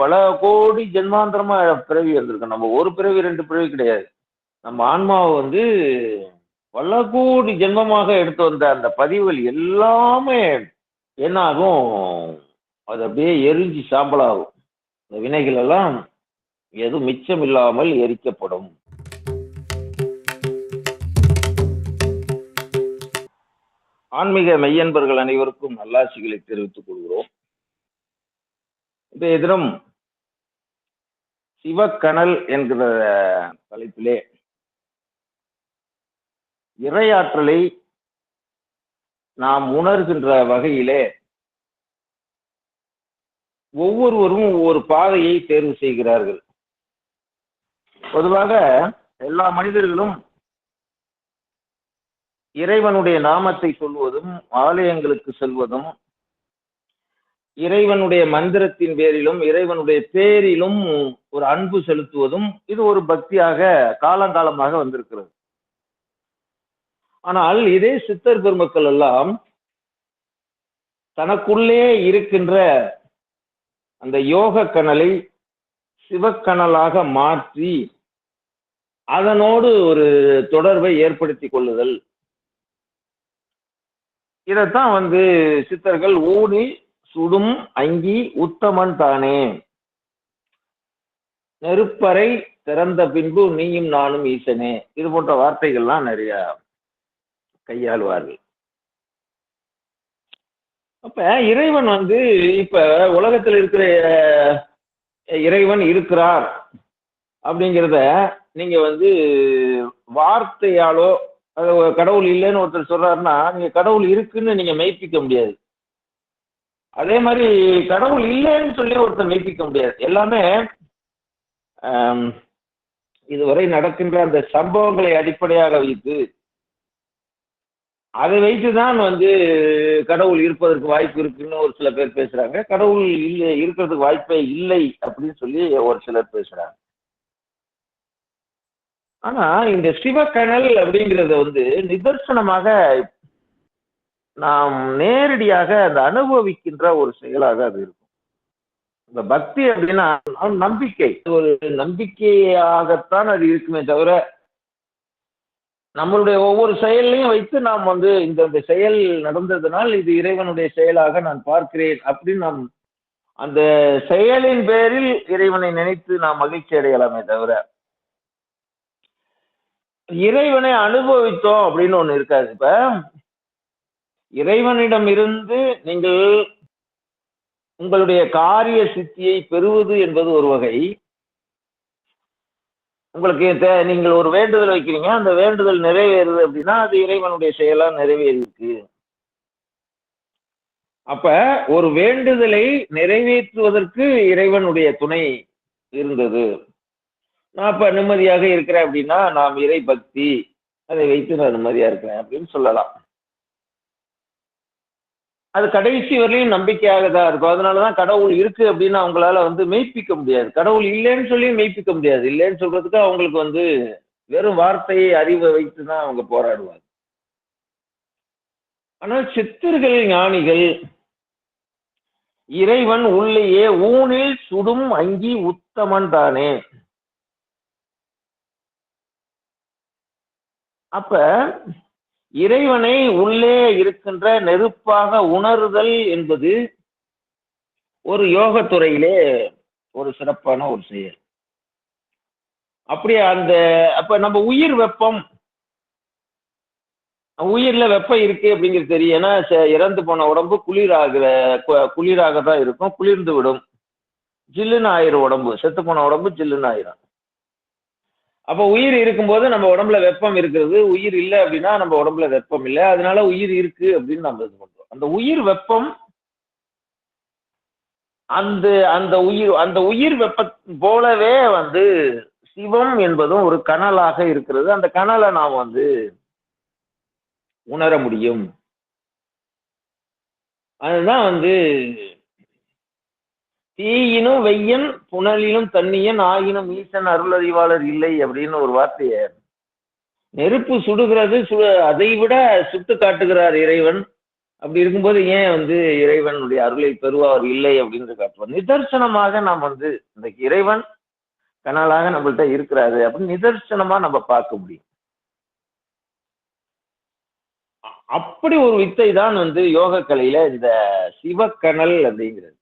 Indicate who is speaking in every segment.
Speaker 1: பல கோடி ஜென்மாந்தரமா பிறவி இருந்திருக்கு. நம்ம ஒரு பிறவி ரெண்டு பிறவி கிடையாது. நம்ம ஆன்மாவை வந்து பல கோடி ஜென்மமாக எடுத்து வந்த அந்த பதிவுகள் எல்லாமே என்ன ஆகும் அது அப்படியே எரிஞ்சு சாம்பலாகும். இந்த வினைகள் எல்லாம் எதுவும் மிச்சம் இல்லாமல் எரிக்கப்படும். ஆன்மீக மெய்யன்பர்கள் அனைவருக்கும் நல்லாசிகளை தெரிவித்துக் கொள்கிறோம். இன்றைய தினம் சிவக்கணல் என்கிற தலைப்பிலே இறையாற்றலை நாம் உணர்கின்ற வகையிலே ஒவ்வொருவரும் ஒவ்வொரு பாதையை தேர்வு செய்கிறார்கள். பொதுவாக எல்லா மனிதர்களும் இறைவனுடைய நாமத்தை சொல்வதும் ஆலயங்களுக்கு செல்வதும் இறைவனுடைய மந்திரத்தின் பேரிலும் இறைவனுடைய பேரிலும் ஒரு அன்பு செலுத்துவதும் இது ஒரு பக்தியாக காலங்காலமாக வந்திருக்கிறது. ஆனால் இதே சித்தர் பெருமக்கள் எல்லாம் தனக்குள்ளே இருக்கின்ற அந்த யோக கனலை சிவக்கனலாக மாற்றி அதனோடு ஒரு தொடர்பை ஏற்படுத்தி கொள்ளுதல். இதைத்தான் வந்து சித்தர்கள் ஊனி சுடும் அங்கி உத்தமன் தானே. நெருப்பறை திறந்த பின்பு நீயும் நானும் ஈசனே. இது போன்ற வார்த்தைகள்லாம் நிறைய கையாளுவார்கள். அப்ப இறைவன் வந்து இப்ப உலகத்தில் இருக்கிற இறைவன் இருக்கிறார் அப்படிங்கிறத நீங்க வந்து வார்த்தையாலோ அது கடவுள் இல்லைன்னு ஒருத்தர் சொல்றாருன்னா நீங்க கடவுள் இருக்குன்னு நீங்க மெய்ப்பிக்க முடியாது. அதே மாதிரி கடவுள் இல்லைன்னு சொல்லி ஒருத்தர் மெய்ப்பிக்க முடியாது. எல்லாமே இதுவரை நடக்கின்ற அந்த சம்பவங்களை அடிப்படையாக வைத்து அதை வைத்துதான் வந்து கடவுள் இருப்பதற்கு வாய்ப்பு இருக்குன்னு ஒரு சில பேர் பேசுறாங்க. கடவுள் இல்லை இருக்கிறதுக்கு வாய்ப்பே இல்லை அப்படின்னு சொல்லி ஒரு சிலர் பேசுறாங்க. ஆனா இந்த சிவக்கணல் அப்படிங்கிறத வந்து நிதர்சனமாக நாம் நேரடியாக அந்த அனுபவிக்கின்ற ஒரு செயலாக அது இருக்கும். இந்த பக்தி அப்படின்னா நம்பிக்கை. ஒரு நம்பிக்கையாகத்தான் அது இருக்குமே தவிர நம்மளுடைய ஒவ்வொரு செயலையும் வைத்து நாம் வந்து இந்த இந்த செயல் நடந்ததுனால் இது இறைவனுடைய செயலாக நான் பார்க்கிறேன் அப்படின்னு நாம் அந்த செயலின் பேரில் இறைவனை நினைத்து நாம் மகிழ்ச்சி அடையலாமே தவிர இறைவனை அனுபவித்தோம் அப்படின்னு ஒண்ணு இருக்காது. இப்ப இறைவனிடம் இருந்து நீங்கள் உங்களுடைய காரிய சித்தியை பெறுவது என்பது ஒரு வகை. உங்களுக்கு நீங்கள் ஒரு வேண்டுதல் வைக்கிறீங்க அந்த வேண்டுதல் நிறைவேறுது அப்படின்னா அது இறைவனுடைய செயலா நிறைவேறிருக்கு அப்ப ஒரு வேண்டுதலை நிறைவேற்றுவதற்கு இறைவனுடைய துணை இருந்தது. நான் இப்ப நிம்மதியாக இருக்கிறேன் அப்படின்னா நாம் இறை பக்தி அதை வைத்து நான் நிம்மதியா இருக்கிறேன் அப்படின்னு சொல்லலாம். அது கடைசி வரையும் நம்பிக்கையாக தான் இருக்கும். அதனாலதான் கடவுள் இருக்கு அப்படின்னு அவங்களால வந்து மெய்ப்பிக்க முடியாது. கடவுள் இல்லைன்னு சொல்லி மெய்ப்பிக்க முடியாது. இல்லைன்னு சொல்றதுக்கு அவங்களுக்கு வந்து வெறும் வார்த்தையை அறிவை வைத்து தான் அவங்க போராடுவாங்க. ஆனால் சித்தர்கள் ஞானிகள் இறைவன் உள்ளேயே ஊனில் சுடும் அங்கி உத்தமன் தானே. அப்ப இறைவனை உள்ளே இருக்கின்ற நெருப்பாக உணருதல் என்பது ஒரு யோகத்துறையிலே ஒரு சிறப்பான ஒரு செயல். அப்படியே அந்த அப்ப நம்ம உயிர் வெப்பம் உயிர்ல வெப்பம் இருக்கு அப்படிங்கிறது தெரியும். ஏன்னா இறந்து போன உடம்பு குளிராகிற குளிராக தான் இருக்கும் குளிர்ந்து விடும். ஜில்லுன்னு ஆயிரும் உடம்பு. செத்து போன உடம்பு ஜில்லுன்னு ஆயிரும். அப்போ உயிர் இருக்கும்போது நம்ம உடம்புல வெப்பம் இருக்கிறது உயிர் இல்லை அப்படின்னா நம்ம உடம்புல வெப்பம் இல்லை. அதனால உயிர் இருக்கு அப்படின்னு நம்ம இது பண்றோம். அந்த உயிர் வெப்பம் அந்த அந்த உயிர் அந்த உயிர் வெப்ப போலவே வந்து சிவம் என்பதும் ஒரு கனலாக இருக்கிறது. அந்த கனலை நாம் வந்து உணர முடியும். அதுதான் வந்து தீயினும் வெய்யன் புனலிலும் தண்ணியன் ஆயினும் ஈசன் அருளறிவாளர் இல்லை அப்படின்னு ஒரு வார்த்தைய நெருப்பு சுடுகிறது சு அதை விட சுட்டு காட்டுகிறார் இறைவன். அப்படி இருக்கும்போது ஏன் வந்து இறைவனுடைய அருளை பெறுவார் இல்லை அப்படின்னு காட்டுவோம் நிதர்சனமாக நாம் வந்து இந்த இறைவன் கனலாக நம்மள்ட்ட இருக்கிறாரு அப்படின்னு நிதர்சனமா நம்ம பார்க்க முடியும். அப்படி ஒரு வித்தை தான் வந்து யோக கலையில இந்த சிவக்கனல் அப்படிங்கிறது.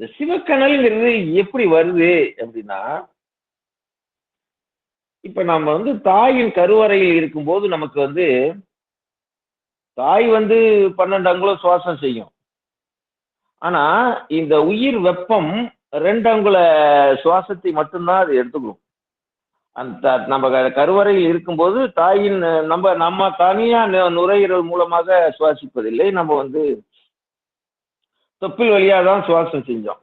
Speaker 1: இந்த சிவக்கனல்ங்கிறது எப்படி வருது அப்படின்னா இப்ப நம்ம வந்து தாயின் கருவறையில் இருக்கும்போது நமக்கு வந்து தாய் வந்து பன்னெண்டு அங்குலம் சுவாசம் செய்யும். ஆனா இந்த உயிர் வெப்பம் ரெண்டு அங்குல சுவாசத்தை மட்டும்தான் அது எடுத்துக்கும். அந்த நம்ம கருவறையில் இருக்கும்போது தாயின் நம்ம நம்ம தனியா நுரையீரல் மூலமாக சுவாசிப்பதில்லை. நம்ம வந்து தொப்புள் வழியாக தான் சுவாசம் செஞ்சோம்.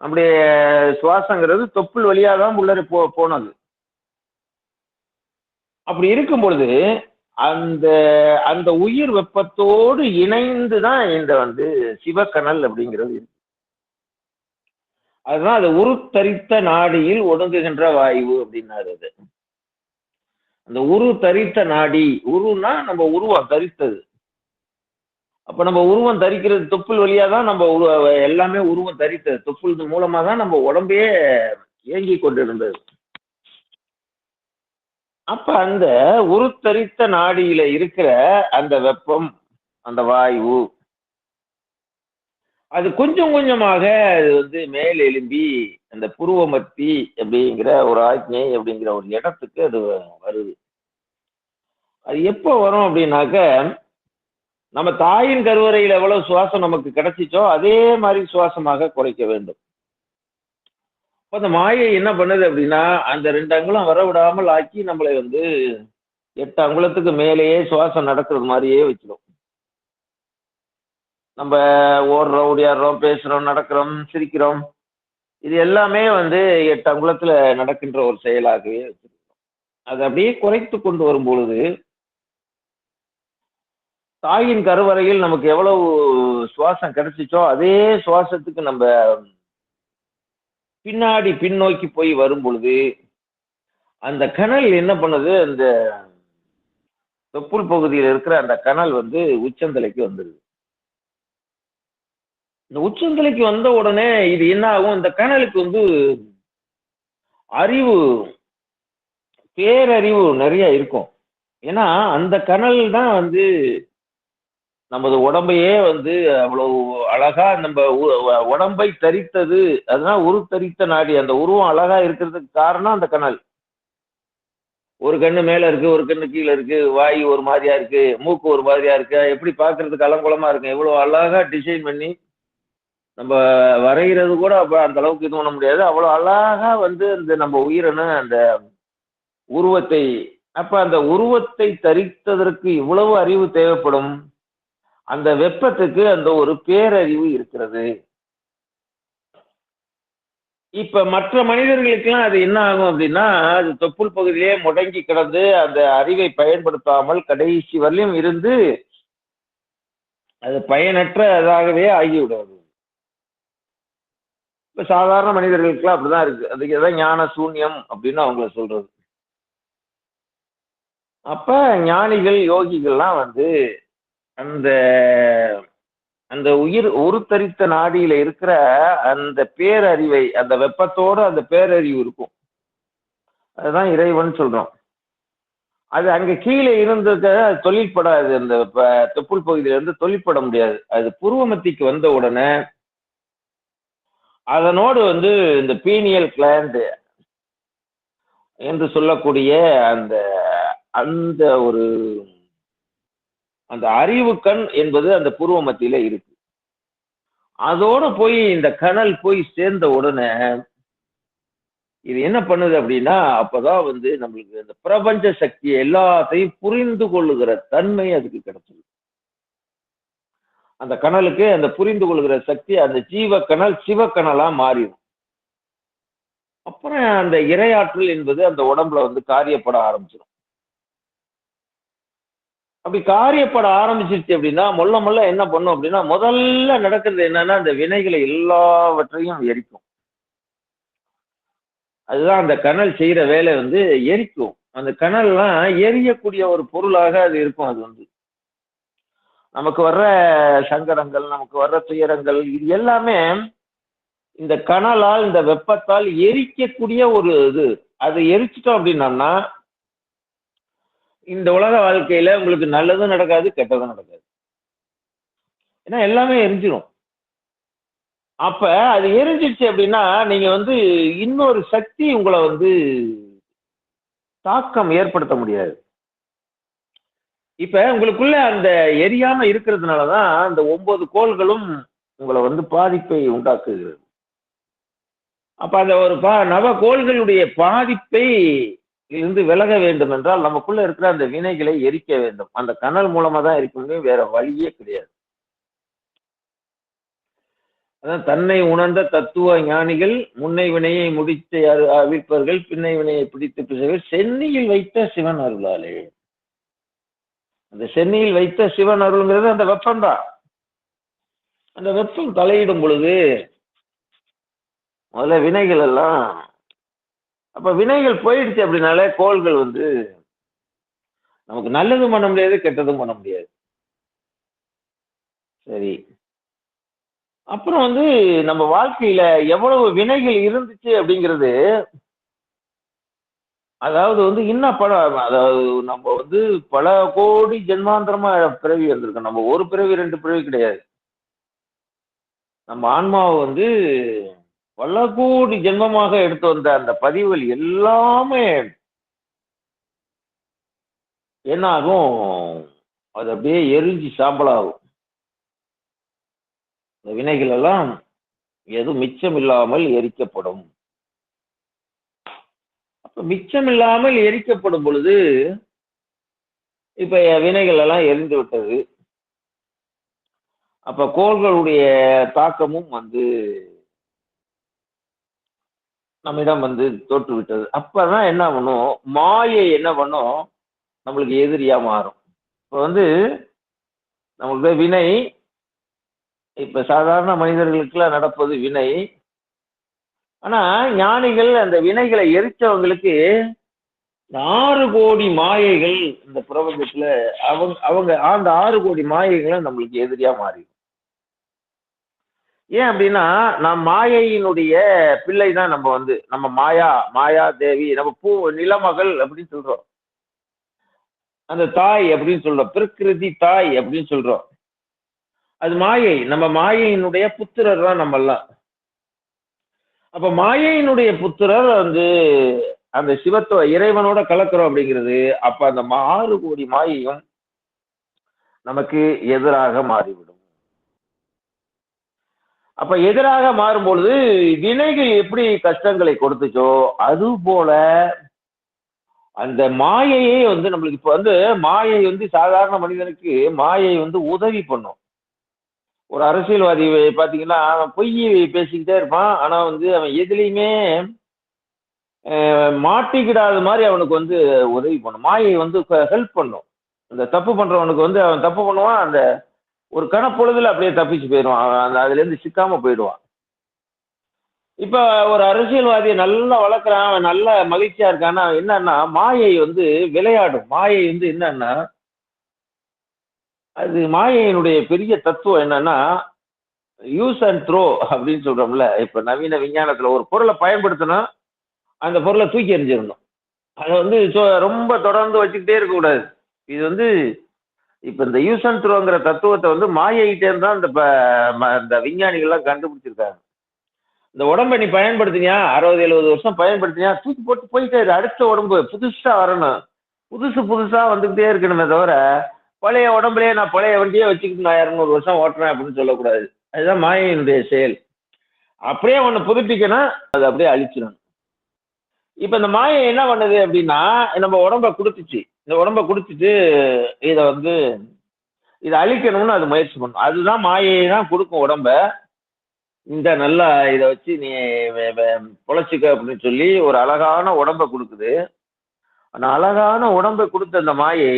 Speaker 1: நம்முடைய சுவாசங்கிறது தொப்புள் வழியா தான் உள்ளே போ போனது. அப்படி இருக்கும் பொழுது அந்த அந்த உயிர் வெப்பத்தோடு இணைந்து தான் இந்த வந்து சிவக்கனல் அப்படிங்கிறது இருக்கு. அதுதான் அது உருத்தரித்த நாடியில் ஒடுங்குகின்ற வாயு அப்படின்னாரு அது. அந்த உரு தரித்த நாடி உருன்னா நம்ம உருவம் தரித்தது. அப்போ நம்ம உருவம் தரிக்கிறது தொப்புள் வழியா தான் நம்ம உரு- எல்லாமே உருவம் தரித்தது. தொப்புள் மூலமாக தான் நம்ம உடம்பே இயங்கி கொண்டிருந்தது. அப்ப அந்த உருத்தரித்த நாடியில இருக்கிற அந்த வெப்பம் அந்த வாயு அது கொஞ்சம் கொஞ்சமாக அது வந்து மேல் எழும்பி அந்த புருவமத்தி அப்படிங்கிற ஒரு ஆக்ஞை அப்படிங்கிற ஒரு இடத்துக்கு அது வருது. அது எப்போ வரும் அப்படின்னாக்க நம்ம தாயின் கருவறையில் எவ்வளவு சுவாசம் நமக்கு கிடைச்சிச்சோ அதே மாதிரி சுவாசமாக குறைக்க வேண்டும். அப்ப அந்த மாயை என்ன பண்ணுது அப்படின்னா அந்த ரெண்டு அங்குலம் வர விடாமல் ஆக்கி நம்மளை வந்து எட்டு அங்குலத்துக்கு மேலேயே சுவாசம் நடக்கிறது மாதிரியே வச்சிடும் நம்ம ஓடுறோம் ஓடியாடுறோம் பேசுறோம் நடக்கிறோம் சிரிக்கிறோம். இது எல்லாமே வந்து எட்டு அங்குலத்துல நடக்கின்ற ஒரு செயலாகவே வச்சிருக்கோம் அதை அப்படியே குறைத்து கொண்டு வரும் பொழுது தாயின் கருவறையில் நமக்கு எவ்வளவு சுவாசம் கிடைச்சிச்சோ அதே சுவாசத்துக்கு நம்ம பின்னாடி பின்னோக்கி போய் வரும் பொழுது அந்த கனல் என்ன பண்ணுது? அந்த தொப்புள் பகுதியில் இருக்கிற அந்த கனல் வந்து உச்சந்தலைக்கு வந்துடுது இந்த உச்சந்தலைக்கு வந்த உடனே இது என்ன ஆகும்? இந்த கனலுக்கு வந்து அறிவு பேரறிவு நிறைய இருக்கும். ஏன்னா அந்த கனல் தான் வந்து நமது உடம்பையே வந்து அவ்வளவு அழகா நம்ம உ- உடம்பை தரித்தது. அதனால உரு தரித்த நாடி. அந்த உருவம் அழகா இருக்கிறதுக்கு காரணம் அந்த கனல். ஒரு கண்ணு மேல இருக்கு ஒரு கண்ணு கீழே இருக்கு வாய் ஒரு மாதிரியா இருக்கு மூக்கு ஒரு மாதிரியா இருக்கு. எப்படி பாக்குறதுக்கு அலங்குலமா இருக்கு. எவ்வளவு அழகா டிசைன் பண்ணி நம்ம வரைகிறது கூட அப்ப அந்த அளவுக்கு இது பண்ண முடியாது. அவ்வளவு அழகா வந்து அந்த நம்ம உயிரின அந்த உருவத்தை அப்ப அந்த உருவத்தை தரித்ததற்கு இவ்வளவு அறிவு தேவைப்படும். அந்த வெப்பத்துக்கு அந்த ஒரு பேரறிவு இருக்கிறது. இப்ப மற்ற மனிதர்களுக்கெல்லாம் அது என்ன ஆகும் அப்படின்னா அது தொப்புள் பகுதியிலே முடங்கி கிடந்து அந்த அறிவை பயன்படுத்தாமல் கடைசி வரலையும் இருந்து அது பயனற்ற அதாகவே ஆகிவிடாது. இப்ப சாதாரண மனிதர்களுக்கெல்லாம் அப்படிதான் இருக்கு. அதுக்கு எதாவது ஞான சூன்யம் அப்படின்னு அவங்கள சொல்றது. அப்ப ஞானிகள் யோகிகள்லாம் வந்து அந்த அந்த உயிர் உருத்தரித்த நாடியில இருக்கிற அந்த பேரறிவை அந்த வெப்பத்தோட அந்த பேரறிவு இருக்கும். அதுதான் இறைவன் சொல்றோம் அது அங்க கீழே இருந்தத தொழில்படாது அந்த ப- தொப்புள் பகுதியில இருந்து தொழில்பட முடியாது. அது புருவமத்திக்கு வந்த உடனே அதனோடு வந்து இந்த பீனியல் கிளாண்டு என்று சொல்லக்கூடிய அந்த அந்த ஒரு அந்த அறிவு கண் என்பது அந்த புருவ மத்தியில இருக்கு. அதோட போய் இந்த கனல் போய் சேர்ந்த உடனே இது என்ன பண்ணுது அப்படின்னா அப்பதான் வந்து நம்மளுக்கு இந்த பிரபஞ்ச சக்தி எல்லாத்தையும் புரிந்து கொள்ளுகிற தன்மை அதுக்கு கிடைச்சது. அந்த கனலுக்கு அந்த புரிந்து கொள்கிற சக்தி அந்த ஜீவ கனல் சிவக்கனலா மாறிடும். அப்புறம் அந்த இரையாற்றல் என்பது அந்த உடம்புல வந்து காரியப்பட ஆரம்பிச்சிடும். அப்படி காரியப்பட ஆரம்பிச்சிருச்சு அப்படின்னா மொல்ல மொல்ல என்ன பண்ணும் அப்படின்னா முதல்ல நடக்கிறது என்னன்னா அந்த வினைகளை எல்லாவற்றையும் எரிக்கும். அதுதான் அந்த கனல் செய்யற வேலை வந்து எரிக்கும். அந்த கனல்லாம் எரியக்கூடிய ஒரு பொருளாக அது இருக்கும் அது வந்து. நமக்கு வர்ற சங்கடங்கள் நமக்கு வர்ற துயரங்கள் இது எல்லாமே இந்த கனலால் இந்த வெப்பத்தால் எரிக்கக்கூடிய ஒரு இது. அதை எரிச்சிட்டோம் அப்படின்னம்னா இந்த உலக வாழ்க்கையில உங்களுக்கு நல்லதும் நடக்காது கெட்டதும் நடக்காது. ஏன்னா எல்லாமே எரிஞ்சிடும் அப்ப அது எரிஞ்சிடுச்சு அப்படின்னா நீங்க வந்து இன்னொரு சக்தி உங்களை வந்து தாக்கம் ஏற்படுத்த முடியாது. இப்ப உங்களுக்குள்ள அந்த எரியாம இருக்கிறதுனாலதான் அந்த ஒன்பது கோள்களும் உங்களை வந்து பாதிப்பை உண்டாக்குகிறது. அப்ப அந்த ஒரு பா நவ கோள்களுடைய பாதிப்பை இருந்து விலக வேண்டும் என்றால் நமக்குள்ள இருக்கிற அந்த வினைகளை எரிக்க வேண்டும். அந்த கனல் மூலமா தான் எரிக்க முடியும் வேற வழியே கிடையாது. அதான் தன்னை உணர்ந்த தத்துவ ஞானிகள் முன்னை வினையை முடித்து அரு- அவிழ்ப்பவர்கள் பின்னை வினையை பிடித்து பிசைவர் சென்னியில் வைத்த சிவன் அருளாலே. அந்த சென்னியில் வைத்த சிவன் அருள்ங்கிறது அந்த வெப்பம்தான். அந்த வெப்பம் தலையிடும் பொழுது முதல்ல வினைகள் எல்லாம் அப்போ வினைகள் போயிடுச்சு அப்படின்னாலே கோள்கள் வந்து நமக்கு நல்லதும் பண்ண முடியாது கெட்டதும் பண்ண முடியாது. சரி. அப்புறம் வந்து நம்ம வாழ்க்கையில எவ்வளவு வினைகள் இருந்துச்சு அப்படிங்கிறது அதாவது வந்து இன்னும் பல அதாவது நம்ம வந்து பல கோடி ஜென்மாந்திரமா பிறவி வந்திருக்கோம். நம்ம ஒரு பிறவி ரெண்டு பிறவி கிடையாது. நம்ம ஆன்மாவை வந்து பல கோடி ஜென்மமாக எடுத்து வந்த அந்த பதிவுகள் எல்லாமே என்ன ஆகும் அது அப்படியே எரிஞ்சு சாம்பலாகும். இந்த வினைகள் எல்லாம் எதுவும் மிச்சம் இல்லாமல் எரிக்கப்படும். அப்ப மிச்சம் இல்லாமல் எரிக்கப்படும் பொழுது இப்ப வினைகள் எல்லாம் எரிந்து விட்டது. அப்ப கோள்களுடைய தாக்கமும் வந்து நம்மிடம் வந்து தோற்று விட்டது அப்பதான் என்ன பண்ணும் மாயை என்ன பண்ணும்? நம்மளுக்கு எதிரியா மாறும். இப்போ வந்து நம்மளுக்கு வினை இப்ப சாதாரண மனிதர்களுக்கெல்லாம் நடப்பது வினை. ஆனா ஞானிகள் அந்த வினைகளை எரிச்சவங்களுக்கு ஆறு கோடி மாயைகள் இந்த பிரபஞ்சத்துல அவங்க அவங்க அந்த ஆறு கோடி மாயைகளும் நம்மளுக்கு எதிரியா மாறிடும். ஏன் அப்படின்னா நம் மாயையினுடைய பிள்ளை தான் நம்ம வந்து நம்ம மாயா மாயா தேவி நம்ம பூ நிலமகள் அப்படின்னு சொல்றோம். அந்த தாய் அப்படின்னு சொல்றோம் பிரகிருதி தாய் அப்படின்னு சொல்றோம். அது மாயை நம்ம மாயையினுடைய புத்திரர் தான் நம்ம எல்லாம் அப்ப மாயையினுடைய புத்திரர் வந்து அந்த சிவத்துவ இறைவனோட கலக்கிறோம் அப்படிங்கிறது அப்ப அந்த ஆறு கோடி மாயையும் நமக்கு எதிராக மாறிவிடும். அப்ப எதிராக மாறும்பொழுது வினைகள் எப்படி கஷ்டங்களை கொடுத்துச்சோ அது போல அந்த மாயையே வந்து நம்மளுக்கு இப்ப வந்து மாயை வந்து சாதாரண மனிதனுக்கு மாயை வந்து உதவி பண்ணும். ஒரு அரசியல்வாதி பாத்தீங்கன்னா அவன் பொய் பேசிக்கிட்டே இருப்பான். ஆனா வந்து அவன் எதுலையுமே மாட்டிக்கிடாத மாதிரி அவனுக்கு வந்து உதவி பண்ணும். மாயை வந்து ஹெல்ப் பண்ணும். அந்த தப்பு பண்றவனுக்கு வந்து அவன் தப்பு பண்ணுவான். அந்த ஒரு கணப்பொழுதுல அப்படியே தப்பிச்சு போயிடுவான். அந்த அதுல இருந்து சிக்காம போயிடுவான். இப்ப ஒரு அரசியல்வாதியை நல்லா வளர்க்குறான் அவன் நல்ல மகிழ்ச்சியா இருக்கான்னா அவன் என்னன்னா மாயை வந்து விளையாடும். மாயை வந்து என்னன்னா அது மாயையினுடைய பெரிய தத்துவம் என்னன்னா யூஸ் அண்ட் த்ரோ அப்படின்னு சொல்றோம்ல. இப்ப நவீன விஞ்ஞானத்துல ஒரு பொருளை பயன்படுத்தினா அந்த பொருளை தூக்கி எறிஞ்சிடணும். அதை வந்து ரொம்ப தொடர்ந்து வச்சுக்கிட்டே இருக்கக்கூடாது. இது வந்து இப்ப இந்த யூஸ் அண்ட் த்ரோங்கிற தத்துவத்தை வந்து மாயைகிட்டே தான் இந்த ப- ம- இந்த விஞ்ஞானிகள்லாம் கண்டுபிடிச்சிருக்காங்க. இந்த உடம்பை நீ பயன்படுத்தினியா? அறுபது எழுபது வருஷம் பயன்படுத்தினியா? தூக்கி போட்டு போயிட்டே அடுத்த உடம்பு புதுசா வரணும். புதுசு புதுசா வந்துகிட்டே இருக்கணுமே தவிர பழைய உடம்புலயே நான் பழைய வண்டியே வச்சுக்கிட்டு நான் இரநூறு வருஷம் ஓட்டுறேன் அப்படின்னு சொல்லக்கூடாது. அதுதான் மாயினுடைய செயல். அப்படியே ஒன்று புதுப்பிக்கணும். அது அப்படியே அழிச்சிடணும். இப்போ இந்த மாயை என்ன பண்ணுது அப்படின்னா நம்ம உடம்ப கொடுத்துச்சு. இந்த உடம்ப கொடுத்துட்டு இதை வந்து இதை அழிக்கணும்னு அது முயற்சி பண்ணும். அதுதான் மாயை தான் கொடுக்கும் உடம்ப. இந்த நல்லா இதை வச்சு நீ பொழைச்சிக்க அப்படின்னு சொல்லி ஒரு அழகான உடம்ப கொடுக்குது. அந்த அழகான உடம்பை கொடுத்த அந்த மாயை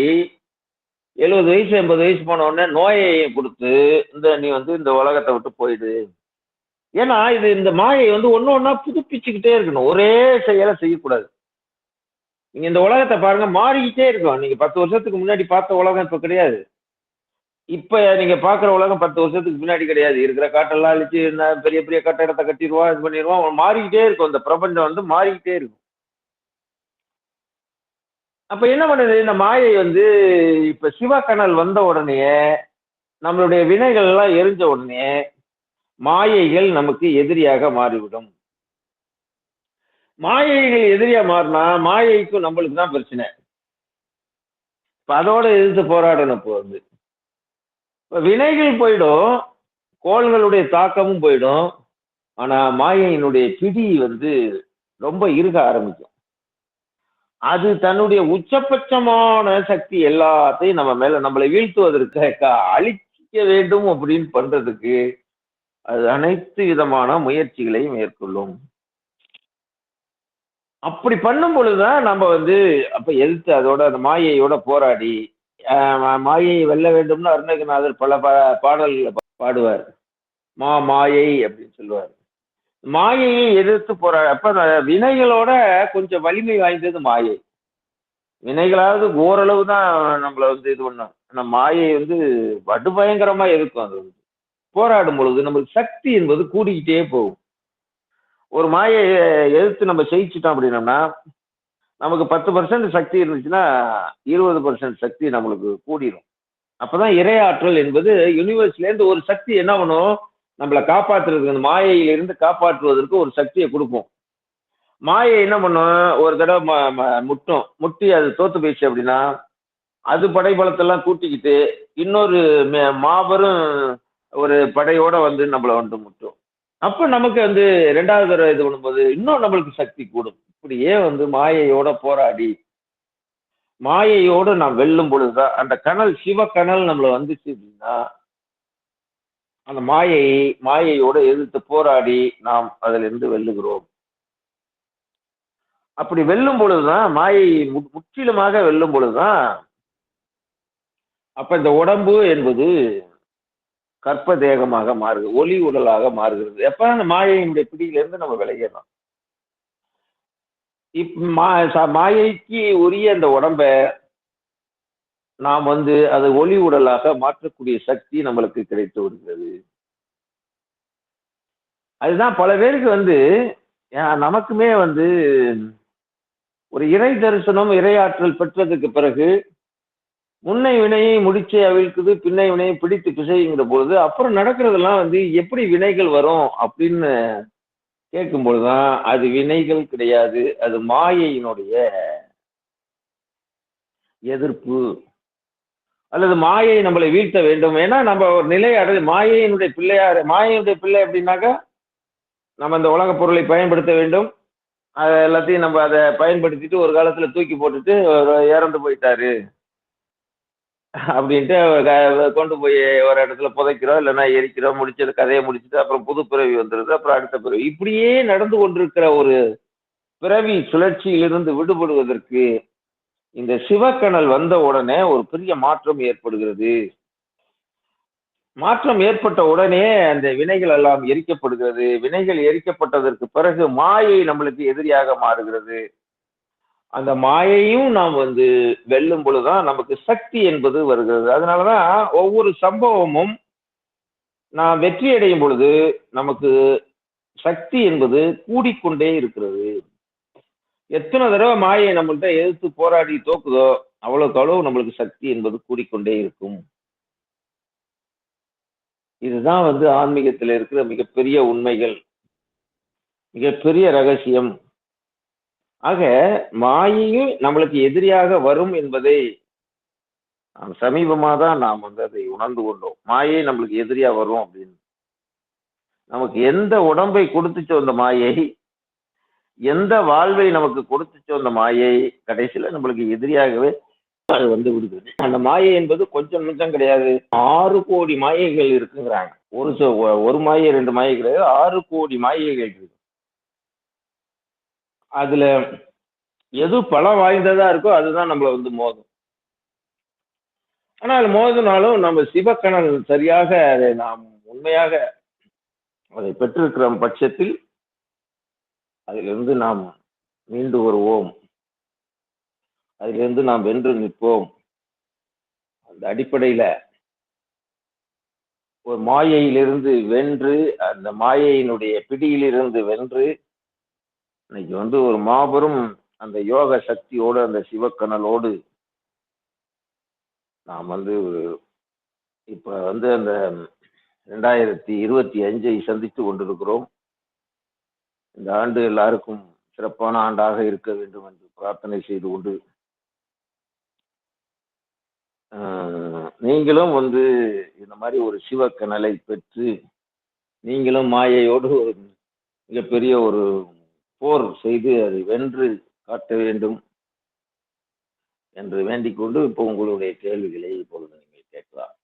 Speaker 1: எழுபது வயசு எண்பது வயசு போன உடனே நோயை கொடுத்து இந்த நீ வந்து இந்த உலகத்தை விட்டு போயிடு. ஏன்னா இது இந்த மாயை வந்து ஒன்று ஒன்றா புதுப்பிச்சுக்கிட்டே இருக்கணும். ஒரே செயலை செய்யக்கூடாது. நீங்க இந்த உலகத்தை பாருங்க மாறிக்கிட்டே இருக்கும் நீங்க பத்து வருஷத்துக்கு முன்னாடி பார்த்த உலகம் இப்ப கிடையாது இப்ப நீங்க பாக்குற உலகம் 10 வருஷத்துக்கு முன்னாடி கிடையாது. இருக்கிற காட்டெல்லாம் அழிச்சு என்ன பெரிய பெரிய கட்டடத்த கட்டிடுவோம் இது பண்ணிடுவோம் மாறிக்கிட்டே இருக்கும். இந்த பிரபஞ்சம் வந்து மாறிக்கிட்டே இருக்கும். அப்ப என்ன பண்ணுது? இந்த மாயை வந்து இப்ப சிவக்கனல் வந்த உடனே நம்மளுடைய வினைகள் எல்லாம் எரிஞ்ச உடனே, மாயைகள் நமக்கு எதிரியாக மாறிவிடும். மாயைகள் எதிரியா மாறினா, மாயைக்கும் நம்மளுக்கு தான் பிரச்சனை. இப்ப அதோட எதிர்த்து போராடணும் இப்போ வந்து. இப்ப வினைகள் போயிடும். கோள்களுடைய தாக்கமும் போயிடும். ஆனா மாயையினுடைய பிடி வந்து ரொம்ப இருக ஆரம்பிக்கும். அது தன்னுடைய உச்சபட்சமான சக்தி எல்லாத்தையும் நம்ம மேல நம்மளை வீழ்த்துவதற்காக அழிக்க வேண்டும் அப்படின்னு பண்றதுக்கு, அது அனைத்து விதமான முயற்சிகளையும் மேற்கொள்ளும். அப்படி பண்ணும் பொழுது தான் நம்ம வந்து அப்ப எதிர்த்து அதோட அந்த மாயையோட போராடி, மாயை மாயையை வெல்ல வேண்டும்னு அருணகிரிநாதர் பல ப பாடல்கள பாடுவார். மா மாயை அப்படின்னு சொல்லுவார். மாயையை எதிர்த்து போரா அப்ப வினைகளோட கொஞ்சம் வலிமை வாய்ந்தது மாயை. வினைகளாவது ஓரளவு தான் நம்மளை வந்து இது பண்ணும். ஆனால் மாயை வந்து வடுபயங்கரமா இருக்கும் அது வந்து. போராடும் பொழுது நம்மளுக்கு சக்தி என்பது கூடிக்கிட்டே போகும். ஒரு மாயை எதிர்த்து நம்ம ஜெயிச்சிட்டோம் அப்படின்னம்னா, நமக்கு 10% சக்தி இருந்துச்சுன்னா, 20% சக்தி நம்மளுக்கு கூடிரும். அப்போதான் இறையாற்றல் என்பது யூனிவர்ஸ்லேருந்து ஒரு சக்தி என்ன பண்ணும்? நம்மளை காப்பாற்றுறதுக்கு அந்த மாயையிலிருந்து காப்பாற்றுவதற்கு ஒரு சக்தியை கொடுப்போம் மாயை என்ன பண்ணும்? ஒரு தடவை ம ம முட்டும். முட்டி அது தோத்து போயிடுச்சு அப்படின்னா, அது படைபலத்தெல்லாம் கூட்டிக்கிட்டு, இன்னொரு மாபெரும் ஒரு படையோட வந்து நம்மளை வந்து முட்டும். அப்ப நமக்கு வந்து ரெண்டாவது தடவை இது பண்ணும்போது, இன்னும் நம்மளுக்கு சக்தி கூடும். இப்படியே வந்து மாயையோட போராடி, மாயையோடு நாம் வெல்லும் பொழுது தான், அந்த கனல் சிவக்கனல் நம்மள வந்துச்சு அப்படின்னா, அந்த மாயை மாயையோட எதிர்த்து போராடி நாம் அதிலிருந்து வெல்லுகிறோம். அப்படி வெல்லும் பொழுது தான் மாயை மு முற்றிலுமாக வெல்லும் பொழுது தான் அப்ப இந்த உடம்பு என்பது கற்ப தேகமாக மாறுகிறது. ஒளி உடலாக மாறுகிறது. எப்ப அந்த மாயையினுடைய பிடியிலிருந்து நம்ம விளையணும் இப் மா மாயைக்கு உரிய அந்த உடம்ப நாம் வந்து அதை ஒளி உடலாக மாற்றக்கூடிய சக்தி நம்மளுக்கு கிடைத்து வருகிறது. அதுதான் பல பேருக்கு வந்து நமக்குமே வந்து ஒரு இறை தரிசனம், இறையாற்றல் பெற்றதுக்கு பிறகு, முன்னை வினையை முடிச்சே அவிழ்க்குது, பின்னை வினையை பிடித்து பிசைங்கிற பொழுது, அப்புறம் நடக்கிறதெல்லாம் வந்து எப்படி வினைகள் வரும் அப்படின்னு கேட்கும்பொழுது தான், அது வினைகள் கிடையாது. அது மாயையினுடைய எதிர்ப்பு. அல்லது மாயை நம்மளை வீழ்த்த வேண்டும். ஏன்னா நம்ம ஒரு நிலை அடை மாயையினுடைய பிள்ளையார் மாயையினுடைய பிள்ளை அப்படின்னாக்கா, நம்ம இந்த உலகப் பொருளை பயன்படுத்த வேண்டும். அதை எல்லாத்தையும் நம்ம அதை பயன்படுத்திட்டு ஒரு காலத்தில் தூக்கி போட்டுட்டு இறந்து போயிட்டாரு. அப்படின்ட்டு கொண்டு போய் ஒரு இடத்துல புதைக்கிறோம், இல்லைன்னா எரிக்கிறோம், முடிச்சது கதையை முடிச்சுட்டு அப்புறம் புது பிறவி வந்துடுது அப்புறம் அடுத்த பிறவி. இப்படியே நடந்து கொண்டிருக்கிற ஒரு பிறவி சுழற்சியிலிருந்து விடுபடுவதற்கு, இந்த சிவக்கனல் வந்த உடனே ஒரு பெரிய மாற்றம் ஏற்படுகிறது. மாற்றம் ஏற்பட்ட உடனே அந்த வினைகள் எல்லாம் எரிக்கப்படுகிறது. வினைகள் எரிக்கப்பட்டதற்கு பிறகு மாயை நம்மளுக்கு எதிரியாக மாறுகிறது. அந்த மாயையும் நாம் வந்து வெல்லும் பொழுதுதான் நமக்கு சக்தி என்பது வருகிறது. அதனாலதான் ஒவ்வொரு சம்பவமும் நாம் வெற்றி அடையும் பொழுது, நமக்கு சக்தி என்பது கூடிக்கொண்டே இருக்கிறது. எத்தனை தடவை மாயை நம்மள்கிட்ட எதிர்த்து போராடி தோக்குதோ, அவ்வளவுக்கு அளவு நம்மளுக்கு சக்தி என்பது கூடிக்கொண்டே இருக்கும். இதுதான் வந்து ஆன்மீகத்தில் இருக்கிற மிகப்பெரிய உண்மைகள். மிகப்பெரிய ரகசியம். ஆக, மாயையும் நம்மளுக்கு எதிரியாக வரும் என்பதை சமீபமாக தான் நாம் வந்து அதை உணர்ந்து கொண்டோம். மாயை நம்மளுக்கு எதிரியா வரும் அப்படின்னு. நமக்கு எந்த உடம்பை கொடுத்துச்சோ அந்த மாயை, எந்த வாழ்வை நமக்கு கொடுத்துச்சோ அந்த மாயை, கடைசியில நம்மளுக்கு எதிரியாகவே அது வந்து விடுது அந்த மாயை என்பது கொஞ்சம் நிமிஷம் கிடையாது. ஆறு கோடி மாயைகள் இருக்குங்கிறாங்க. ஒரு ஒரு மாயை, ரெண்டு மாயை கிடையாது. 6,00,00,000 மாயைகள் இருக்கு. அதுல எது பலம் வாய்ந்ததா இருக்கோ, அதுதான் நம்மள வந்து மோதும். ஆனால் மோதினாலும் நம்ம சிவக்கணல் சரியாக அதை நாம் உண்மையாக அதை பெற்றிருக்கிற பட்சத்தில், அதிலிருந்து நாம் மீண்டு வருவோம். அதிலிருந்து நாம் வென்று நிற்போம். அந்த அடிப்படையில ஒரு மாயையிலிருந்து வென்று அந்த மாயையினுடைய பிடியிலிருந்து வென்று இன்னைக்கு வந்து ஒரு மாபெரும் அந்த யோக சக்தியோடு அந்த சிவக்கனலோடு நாம் வந்து இப்போ வந்து அந்த ரெண்டாயிரத்தி இருபத்தி அஞ்சை சந்தித்து கொண்டிருக்கிறோம். இந்த ஆண்டு எல்லாருக்கும் சிறப்பான ஆண்டாக இருக்க வேண்டும் என்று பிரார்த்தனை செய்து கொண்டு நீங்களும் வந்து இந்த மாதிரி ஒரு சிவக்கனலை பெற்று நீங்களும் மாயையோடு ஒரு மிகப்பெரிய ஒரு போர் செய்து அதை வென்று காட்ட வேண்டும் என்று வேண்டிக் கொண்டு இப்போ உங்களுடைய கேள்விகளை இப்பொழுது நீங்கள் கேட்கலாம்.